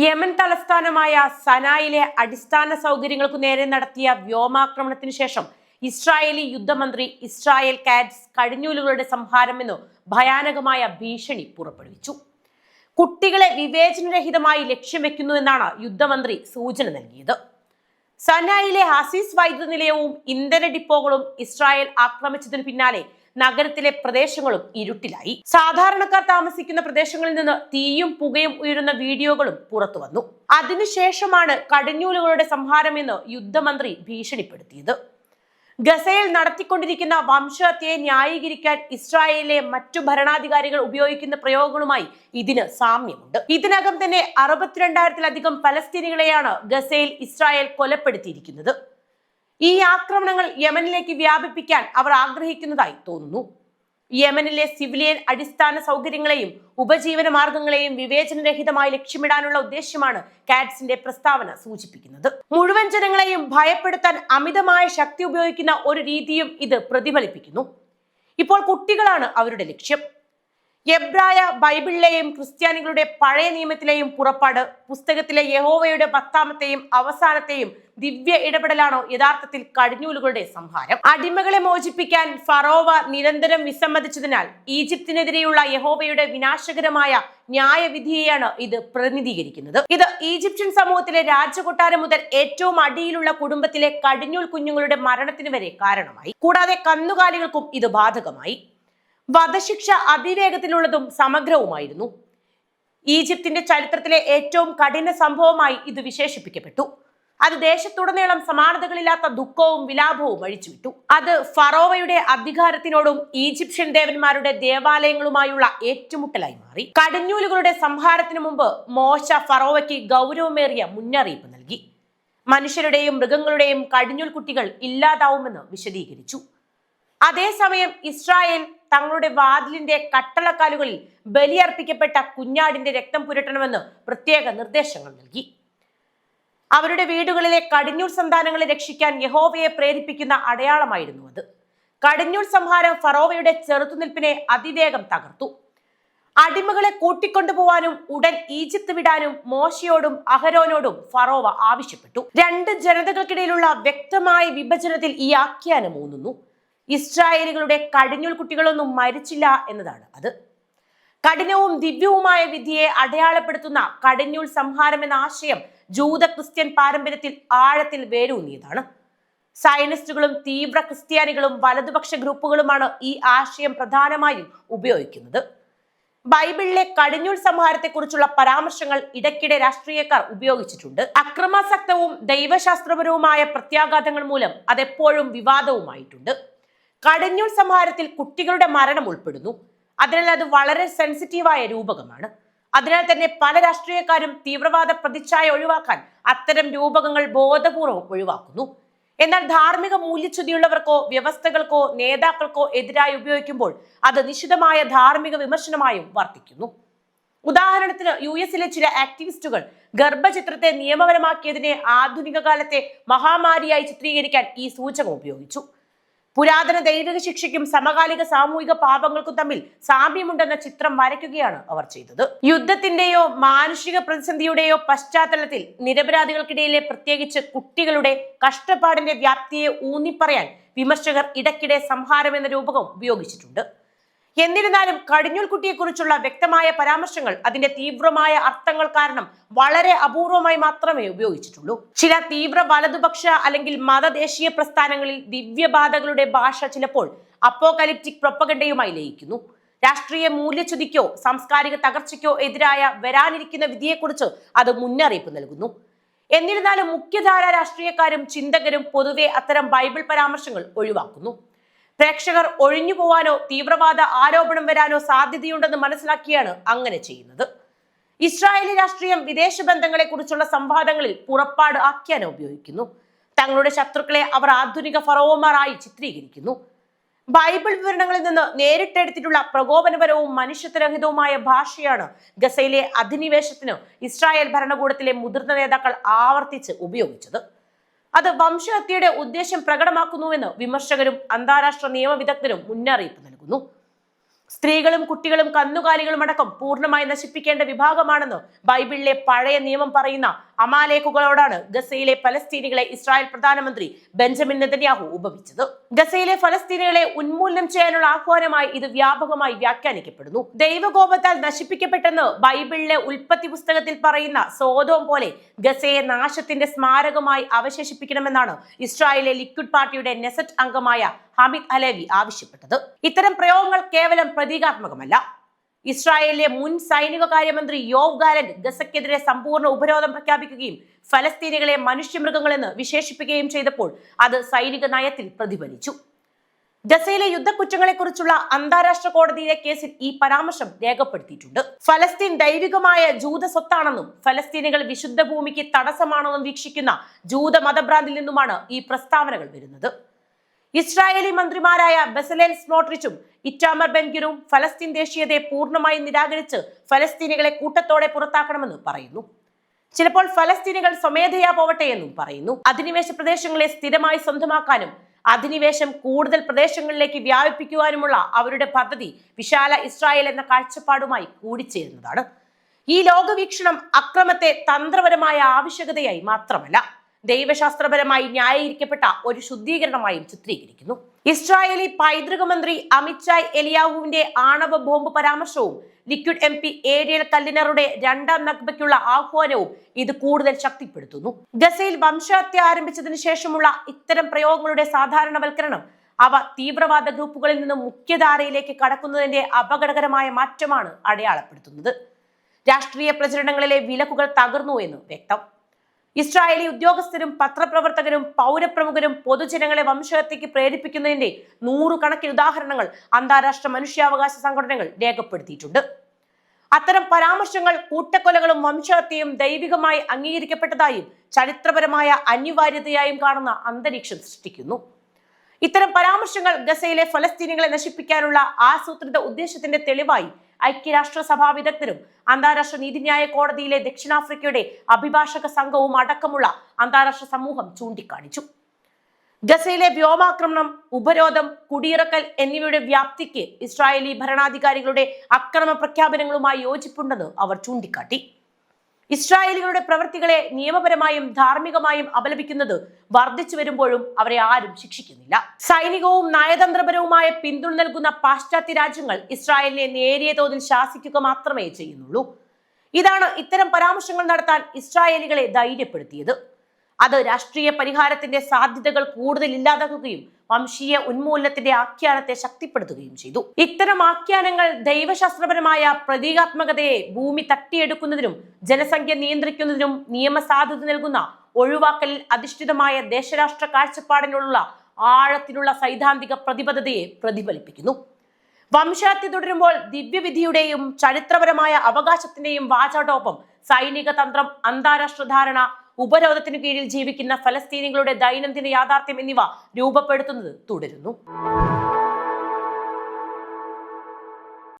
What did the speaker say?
Yemen തലസ്ഥാനമായ സനായിലെ അടിസ്ഥാന സൗകര്യങ്ങൾക്കു നേരെ നടത്തിയ വ്യോമാക്രമണത്തിന് ശേഷം ഇസ്രായേലി യുദ്ധമന്ത്രി ഇസ്രായേൽ കാറ്റ്സ് കടിഞ്ഞൂലുകളുടെ എന്നു ഭയാനകമായ ഭീഷണി പുറപ്പെടുവിച്ചു. കുട്ടികളെ വിവേചനരഹിതമായി ലക്ഷ്യം വെക്കുന്നു എന്നാണ് യുദ്ധമന്ത്രി സൂചന നൽകിയത്. സനായിലെ ഹസീസ് വൈദ്യുത നിലയവും ഇന്ധന ഡിപ്പോകളും ഇസ്രായേൽ ആക്രമിച്ചതിനു പിന്നാലെ നഗരത്തിലെ പ്രദേശങ്ങളും ഇരുട്ടിലായി. സാധാരണക്കാർ താമസിക്കുന്ന പ്രദേശങ്ങളിൽ നിന്ന് തീയും പുകയും ഉയരുന്ന വീഡിയോകളും പുറത്തു വന്നു. അതിനുശേഷമാണ് കടിഞ്ഞൂലുകളുടെ സംഹാരമെന്ന് യുദ്ധമന്ത്രി ഭീഷണിപ്പെടുത്തിയത്. ഗസയിൽ നടത്തിക്കൊണ്ടിരിക്കുന്ന വംശഹത്യയെ ന്യായീകരിക്കാൻ ഇസ്രായേലിലെ മറ്റു ഭരണാധികാരികൾ ഉപയോഗിക്കുന്ന പ്രയോഗങ്ങളുമായി ഇതിന് സാമ്യമുണ്ട്. ഇതിനകം തന്നെ അറുപത്തിരണ്ടായിരത്തിലധികം പലസ്തീനികളെയാണ് ഗസയിൽ ഇസ്രായേൽ കൊലപ്പെടുത്തിയിരിക്കുന്നത്. ഈ ആക്രമണങ്ങൾ യമനിലേക്ക് വ്യാപിപ്പിക്കാൻ അവർ ആഗ്രഹിക്കുന്നതായി തോന്നുന്നു. യമനിലെ സിവിലിയൻ അടിസ്ഥാന സൗകര്യങ്ങളെയും ഉപജീവന മാർഗങ്ങളെയും വിവേചനരഹിതമായി ലക്ഷ്യമിടാനുള്ള ഉദ്ദേശ്യമാണ് കാറ്റ്സിന്റെ പ്രസ്താവന സൂചിപ്പിക്കുന്നത്. മുഴുവൻ ജനങ്ങളെയും ഭയപ്പെടുത്താൻ അമിതമായ ശക്തി ഉപയോഗിക്കുന്ന ഒരു രീതിയും ഇത് പ്രതിഫലിപ്പിക്കുന്നു. ഇപ്പോൾ കുട്ടികളാണ് അവരുടെ ലക്ഷ്യം. എബ്രായ ബൈബിളിലെയും ക്രിസ്ത്യാനികളുടെ പഴയ നിയമത്തിലെയും പുറപ്പാട് പുസ്തകത്തിലെ യഹോവയുടെ പത്താമത്തെയും അവസാനത്തെയും ദിവ്യ ഇടപെടലാണോ യഥാർത്ഥത്തിൽ കടിഞ്ഞൂലുകളുടെ സംഹാരം. അടിമകളെ മോചിപ്പിക്കാൻ ഫറോവ നിരന്തരം വിസമ്മതിച്ചതിനാൽ ഈജിപ്തിനെതിരെയുള്ള യഹോവയുടെ വിനാശകരമായ ന്യായവിധിയെയാണ് ഇത് പ്രതിനിധീകരിക്കുന്നത്. ഇത് ഈജിപ്ഷ്യൻ സമൂഹത്തിലെ രാജകൊട്ടാരം മുതൽ ഏറ്റവും അടിയിലുള്ള കുടുംബത്തിലെ കടിഞ്ഞൂൽ കുഞ്ഞുങ്ങളുടെ മരണത്തിന് വരെ കാരണമായി. കൂടാതെ കന്നുകാലികൾക്കും ഇത് ബാധകമായി. വധശിക്ഷ അതിവേഗത്തിലുള്ളതും സമഗ്രവുമായിരുന്നു. ഈജിപ്തിന്റെ ചരിത്രത്തിലെ ഏറ്റവും കഠിന സംഭവമായി ഇത് വിശേഷിപ്പിക്കപ്പെട്ടു. അത് ദേശത്തുടനീളം സമാനതകളില്ലാത്ത ദുഃഖവും വിലാപവും അഴിച്ചുവിട്ടു. അത് ഫറോവയുടെ അധികാരത്തിനോടും ഈജിപ്ഷ്യൻ ദേവന്മാരുടെ ദേവാലയങ്ങളുമായുള്ള ഏറ്റുമുട്ടലായി മാറി. കടിഞ്ഞൂലുകളുടെ സംഹാരത്തിനു മുമ്പ് മോശ ഫറോവയ്ക്ക് ഗൗരവമേറിയ മുന്നറിയിപ്പ് നൽകി. മനുഷ്യരുടെയും മൃഗങ്ങളുടെയും കടിഞ്ഞൂൽ കുട്ടികൾ ഇല്ലാതാവുമെന്ന് വിശദീകരിച്ചു. അതേസമയം ഇസ്രായേൽ തങ്ങളുടെ വാതിലിന്റെ കട്ടളക്കാലുകളിൽ ബലിയർപ്പിക്കപ്പെട്ട കുഞ്ഞാടിന്റെ രക്തം പുരട്ടണമെന്ന് പ്രത്യേക നിർദ്ദേശങ്ങൾ നൽകി. അവരുടെ വീടുകളിലെ കടിഞ്ഞൂൽ സന്താനങ്ങളെ രക്ഷിക്കാൻ യഹോവയെ പ്രേരിപ്പിക്കുന്ന അടയാളമായിരുന്നു അത്. കടിഞ്ഞൂൽ സംഹാരം ഫറോവയുടെ ചെറുത്തുനിൽപ്പിനെ അതിവേഗം തകർത്തു. അടിമകളെ കൂട്ടിക്കൊണ്ടുപോവാനും ഉടൻ ഈജിപ്ത് വിടാനും മോശയോടും അഹരോനോടും ഫറോവ ആവശ്യപ്പെട്ടു. രണ്ട് ജനതകൾക്കിടയിലുള്ള വ്യക്തമായ വിഭജനത്തിൽ ഈ ആഖ്യാനം ഊന്നുന്നു. ഇസ്രായേലികളുടെ കടിഞ്ഞൂൽ കുട്ടികളൊന്നും മരിച്ചില്ല എന്നതാണ് അത്. കഠിനവും ദിവ്യവുമായ വിധിയെ അടയാളപ്പെടുത്തുന്ന കടിഞ്ഞൂൽ സംഹാരം എന്ന ആശയം ജൂത ക്രിസ്ത്യൻ പാരമ്പര്യത്തിൽ ആഴത്തിൽ വേരൂന്നിയതാണ്. സയനിസ്റ്റുകളും തീവ്ര ക്രിസ്ത്യാനികളും വലതുപക്ഷ ഗ്രൂപ്പുകളുമാണ് ഈ ആശയം പ്രധാനമായും ഉപയോഗിക്കുന്നത്. ബൈബിളിലെ കടിഞ്ഞൂൽ സംഹാരത്തെക്കുറിച്ചുള്ള പരാമർശങ്ങൾ ഇടയ്ക്കിടെ രാഷ്ട്രീയക്കാർ ഉപയോഗിച്ചിട്ടുണ്ട്. അക്രമാസക്തവും ദൈവശാസ്ത്രപരവുമായ പ്രത്യാഘാതങ്ങൾ മൂലം അതെപ്പോഴും വിവാദവുമായിട്ടുണ്ട്. കടിഞ്ഞൂൽ സംഹാരത്തിൽ കുട്ടികളുടെ മരണം ഉൾപ്പെടുന്നു. അതിനാൽ അത് വളരെ സെൻസിറ്റീവായ രൂപകമാണ്. അതിനാൽ തന്നെ പല രാഷ്ട്രീയക്കാരും തീവ്രവാദ പ്രതിച്ഛായ ഒഴിവാക്കാൻ അത്തരം രൂപകങ്ങൾ ബോധപൂർവം ഒഴിവാക്കുന്നു. എന്നാൽ ധാർമ്മിക മൂല്യച്യുതിയുള്ളവർക്കോ വ്യവസ്ഥകൾക്കോ നേതാക്കൾക്കോ എതിരായി ഉപയോഗിക്കുമ്പോൾ അത് നിശിതമായ ധാർമ്മിക വിമർശനമായും വർത്തിക്കുന്നു. ഉദാഹരണത്തിന് യു എസിലെ ചില ആക്ടിവിസ്റ്റുകൾ ഗർഭചിത്രത്തെ നിയമപരമാക്കിയതിനെ ആധുനിക കാലത്തെ മഹാമാരിയായി ചിത്രീകരിക്കാൻ ഈ സൂചകം ഉപയോഗിച്ചു. പുരാതന ദൈവിക ശിക്ഷയ്ക്കും സമകാലിക സാമൂഹിക പാപങ്ങൾക്കും തമ്മിൽ സാമ്യമുണ്ടെന്ന ചിത്രം വരയ്ക്കുകയാണ് അവർ ചെയ്തത്. യുദ്ധത്തിന്റെയോ മാനുഷിക പ്രതിസന്ധിയുടെയോ പശ്ചാത്തലത്തിൽ നിരപരാധികൾക്കിടയിലെ പ്രത്യേകിച്ച് കുട്ടികളുടെ കഷ്ടപ്പാടിന്റെ വ്യാപ്തിയെ ഊന്നിപ്പറയാൻ വിമർശകർ ഇടയ്ക്കിടെ സംഹാരം എന്ന രൂപകം ഉപയോഗിച്ചിട്ടുണ്ട്. എന്നിരുന്നാലും കടിഞ്ഞൂൽ കുട്ടിയെക്കുറിച്ചുള്ള വ്യക്തമായ പരാമർശങ്ങൾ അതിന്റെ തീവ്രമായ അർത്ഥങ്ങൾ കാരണം വളരെ അപൂർവമായി മാത്രമേ ഉപയോഗിച്ചിട്ടുള്ളൂ. ചില തീവ്ര വലതുപക്ഷ അല്ലെങ്കിൽ മതദേശീയ പ്രസ്ഥാനങ്ങളിൽ ദിവ്യബാധകളുടെ ഭാഷ ചിലപ്പോൾ അപ്പോകലിപ്റ്റിക് പ്രൊപ്പഗണ്ടയുമായി ലയിക്കുന്നു. രാഷ്ട്രീയ മൂല്യച്യുതിക്കോ സാംസ്കാരിക തകർച്ചയ്ക്കോ എതിരായ വരാനിരിക്കുന്ന വിധിയെക്കുറിച്ച് അത് മുന്നറിയിപ്പ് നൽകുന്നു. എന്നിരുന്നാലും മുഖ്യധാര രാഷ്ട്രീയക്കാരും ചിന്തകരും പൊതുവെ അത്തരം ബൈബിൾ പരാമർശങ്ങൾ ഒഴിവാക്കുന്നു. പ്രേക്ഷകർ ഒഴിഞ്ഞു പോവാനോ തീവ്രവാദ ആരോപണം വരാനോ സാധ്യതയുണ്ടെന്ന് മനസ്സിലാക്കിയാണ് അങ്ങനെ ചെയ്യുന്നത്. ഇസ്രായേലി രാഷ്ട്രീയം വിദേശ ബന്ധങ്ങളെ കുറിച്ചുള്ള സംവാദങ്ങളിൽ പുറപ്പാട് ആഖ്യാനം ഉപയോഗിക്കുന്നു. തങ്ങളുടെ ശത്രുക്കളെ അവർ ആധുനിക ഫറോവമാരായി ചിത്രീകരിക്കുന്നു. ബൈബിൾ വിവരണങ്ങളിൽ നിന്ന് നേരിട്ടെടുത്തിട്ടുള്ള പ്രകോപനപരവും മനുഷ്യത്വരഹിതവുമായ ഭാഷയാണ് ഗസയിലെ അധിനിവേശത്തിന് ഇസ്രായേൽ ഭരണകൂടത്തിലെ മുതിർന്ന നേതാക്കൾ ആവർത്തിച്ച് ഉപയോഗിച്ചത്. അത് വംശഹത്യയുടെ ഉദ്ദേശം പ്രകടമാക്കുന്നുവെന്ന് വിമർശകരും അന്താരാഷ്ട്ര നിയമവിദഗ്ധരും മുന്നറിയിപ്പ് നൽകുന്നു. സ്ത്രീകളും കുട്ടികളും കന്നുകാലികളും അടക്കം പൂർണമായി നശിപ്പിക്കേണ്ട വിഭാഗമാണെന്ന് ബൈബിളിലെ പഴയ നിയമം പറയുന്ന അമാലേക്കുകളോടാണ് ഗസയിലെ ഫലസ്തീനികളെ ഇസ്രായേൽ പ്രധാനമന്ത്രി ബെഞ്ചമിൻ നെതന്യാഹു ഉപമിച്ചത്. ഗസയിലെ ഫലസ്തീനികളെ ഉന്മൂലനം ചെയ്യാനുള്ള ആഹ്വാനമായി ഇത് വ്യാപകമായി വ്യാഖ്യാനിക്കപ്പെടുന്നു. ദൈവകോപത്താൽ നശിപ്പിക്കപ്പെട്ടെന്ന് ബൈബിളിലെ ഉൽപ്പത്തി പുസ്തകത്തിൽ പറയുന്ന സോതോം പോലെ ഗസയെ നാശത്തിന്റെ സ്മാരകമായി അവശേഷിപ്പിക്കണമെന്നാണ് ഇസ്രായേലിലെ ലിക്വിഡ് പാർട്ടിയുടെ നെസറ്റ് അംഗമായ ഹമീദ് അലവി ആവശ്യപ്പെട്ടത്. ഇത്തരം പ്രയോഗങ്ങൾ കേവലം പ്രതീകാത്മകമല്ല. ഇസ്രായേലിലെ മുൻ സൈനിക കാര്യമന്ത്രി യോവ് ഗാലന്റ് ഗസക്കെതിരെ സമ്പൂർണ ഉപരോധം പ്രഖ്യാപിക്കുകയും ഫലസ്തീനികളെ മനുഷ്യമൃഗങ്ങളെന്ന് വിശേഷിപ്പിക്കുകയും ചെയ്തപ്പോൾ അത് സൈനിക നയത്തിൽ പ്രതിഫലിച്ചു. ഗസയിലെ യുദ്ധക്കുറ്റങ്ങളെക്കുറിച്ചുള്ള അന്താരാഷ്ട്ര കോടതിയിലെ കേസിൽ ഈ പരാമർശം രേഖപ്പെടുത്തിയിട്ടുണ്ട്. ഫലസ്തീൻ ദൈവികമായ ജൂത സ്വത്താണെന്നും ഫലസ്തീനികൾ വിശുദ്ധ ഭൂമിക്ക് തടസ്സമാണെന്നും വീക്ഷിക്കുന്ന ജൂത മതഭ്രാന്തിൽ നിന്നുമാണ് ഈ പ്രസ്താവനകൾ വരുന്നത്. ഇസ്രായേലി മന്ത്രിമാരായ ബസലേൽ സ്മോട്രിച്ചും ഇറ്റാമർ ബെൻഗിനും ഫലസ്തീൻ ദേശീയതയെ പൂർണമായും നിരാകരിച്ച് ഫലസ്തീനികളെ കൂട്ടത്തോടെ പുറത്താക്കണമെന്ന് പറയുന്നു. ചിലപ്പോൾ ഫലസ്തീനികൾ സ്വമേധയാ പോവട്ടെ എന്നും പറയുന്നു. അധിനിവേശ പ്രദേശങ്ങളെ സ്ഥിരമായി സ്വന്തമാക്കാനും അധിനിവേശം കൂടുതൽ പ്രദേശങ്ങളിലേക്ക് വ്യാപിപ്പിക്കുവാനുമുള്ള അവരുടെ പദ്ധതി വിശാല ഇസ്രായേൽ എന്ന കാഴ്ചപ്പാടുമായി കൂടിച്ചേരുന്നതാണ്. ഈ ലോകവീക്ഷണം അക്രമത്തെ തന്ത്രപരമായ ആവശ്യകതയായി മാത്രമല്ല ദൈവശാസ്ത്രപരമായി ന്യായീകരിക്കപ്പെട്ട ഒരു ശുദ്ധീകരണമായും ചിത്രീകരിക്കുന്നു. ഇസ്രായേലി പൈതൃക മന്ത്രി അമിത്ഷായ് എലിയാഹുവിന്റെ ആണവ ബോംബ് പരാമർശവും ലിക്വിഡ് എം പി ഏരിയൽ കല്ലിനറുടെ രണ്ടാം നഗ്ബയ്ക്കുള്ള ആഹ്വാനവും ഇത് കൂടുതൽ ശക്തിപ്പെടുത്തുന്നു. ഗസയിൽ വംശഹത്യ ആരംഭിച്ചതിന് ശേഷമുള്ള ഇത്തരം പ്രയോഗങ്ങളുടെ സാധാരണവൽക്കരണം അവ തീവ്രവാദ ഗ്രൂപ്പുകളിൽ നിന്നും മുഖ്യധാരയിലേക്ക് കടക്കുന്നതിന്റെ അപകടകരമായ മാറ്റമാണ് അടയാളപ്പെടുത്തുന്നത്. രാഷ്ട്രീയ പ്രചരണങ്ങളിലെ വിലക്കുകൾ തകർന്നു എന്ന് വ്യക്തം. ഇസ്രായേലി ഉദ്യോഗസ്ഥരും പത്രപ്രവർത്തകരും പൗരപ്രമുഖരും പൊതുജനങ്ങളെ വംശഹത്യക്ക് പ്രേരിപ്പിക്കുന്നതിന്റെ നൂറുകണക്കിന് ഉദാഹരണങ്ങൾ അന്താരാഷ്ട്ര മനുഷ്യാവകാശ സംഘടനകൾ രേഖപ്പെടുത്തിയിട്ടുണ്ട്. അത്തരം പരാമർശങ്ങൾ കൂട്ടക്കൊലകളും വംശഹത്യയും ദൈവികമായി അംഗീകരിക്കപ്പെട്ടതായും ചരിത്രപരമായ അനിവാര്യതയായും കാണുന്ന അന്തരീക്ഷം സൃഷ്ടിക്കുന്നു. ഇത്തരം പരാമർശങ്ങൾ ഗസയിലെ ഫലസ്തീനികളെ നശിപ്പിക്കാനുള്ള ആസൂത്രിത ഉദ്ദേശത്തിന്റെ തെളിവായി ഐക്യരാഷ്ട്രസഭാ വിദഗ്ധരും അന്താരാഷ്ട്ര നീതിന്യായ കോടതിയിലെ ദക്ഷിണാഫ്രിക്കയുടെ അഭിഭാഷക സംഘവും അടക്കമുള്ള അന്താരാഷ്ട്ര സമൂഹം ചൂണ്ടിക്കാണിച്ചു. ഗസയിലെ വ്യോമാക്രമണം ഉപരോധം കുടിയിറക്കൽ എന്നിവയുടെ വ്യാപ്തിക്ക് ഇസ്രായേലി ഭരണാധികാരികളുടെ അക്രമ പ്രഖ്യാപനങ്ങളുമായി യോജിപ്പുണ്ടെന്ന് അവർ ചൂണ്ടിക്കാട്ടി. ഇസ്രായേലികളുടെ പ്രവൃത്തികളെ നിയമപരമായും ധാർമ്മികമായും അപലപിക്കുന്നത് വർദ്ധിച്ചു വരുമ്പോഴും അവരെ ആരും ശിക്ഷിക്കുന്നില്ല. സൈനികവും നയതന്ത്രപരവുമായ പിന്തുണ നൽകുന്ന പാശ്ചാത്യ രാജ്യങ്ങൾ ഇസ്രായേലിനെ നേരിയ തോതിൽ ശാസിക്കുക മാത്രമേ ചെയ്യുന്നുള്ളൂ. ഇതാണ് ഇത്തരം പരാമർശങ്ങൾ നടത്താൻ ഇസ്രായേലികളെ ധൈര്യപ്പെടുത്തിയത്. അത് രാഷ്ട്രീയ പരിഹാരത്തിന്റെ സാധ്യതകൾ കൂടുതൽ ഇല്ലാതാക്കുകയും വംശീയ ഉന്മൂലനത്തിന്റെ ആഖ്യാനത്തെ ശക്തിപ്പെടുത്തുകയും ചെയ്തു. ഇത്തരം ആഖ്യാനങ്ങൾ ദൈവശാസ്ത്രപരമായ പ്രതീകാത്മകതയെ ഭൂമി തട്ടിയെടുക്കുന്നതിനും ജനസംഖ്യ നിയന്ത്രിക്കുന്നതിനും നിയമസാധുത നൽകുന്ന ഒഴിവാക്കലിൽ അധിഷ്ഠിതമായ ദേശരാഷ്ട്ര കാഴ്ചപ്പാടിനുള്ള ആഴത്തിലുള്ള സൈദ്ധാന്തിക പ്രതിബദ്ധതയെ പ്രതിഫലിപ്പിക്കുന്നു. വംശഹത്യ തുടരുമ്പോൾ ദിവ്യവിധിയുടെയും ചരിത്രപരമായ അവകാശത്തിന്റെയും വാചാടോപം സൈനിക തന്ത്രം അന്താരാഷ്ട്ര ധാരണ ഉപരോധത്തിന് കീഴിൽ ജീവിക്കുന്ന ഫലസ്തീനികളുടെ ദൈനംദിന യാഥാർത്ഥ്യം എന്നിവ രൂപപ്പെടുത്തുന്നത് തുടരുന്നു.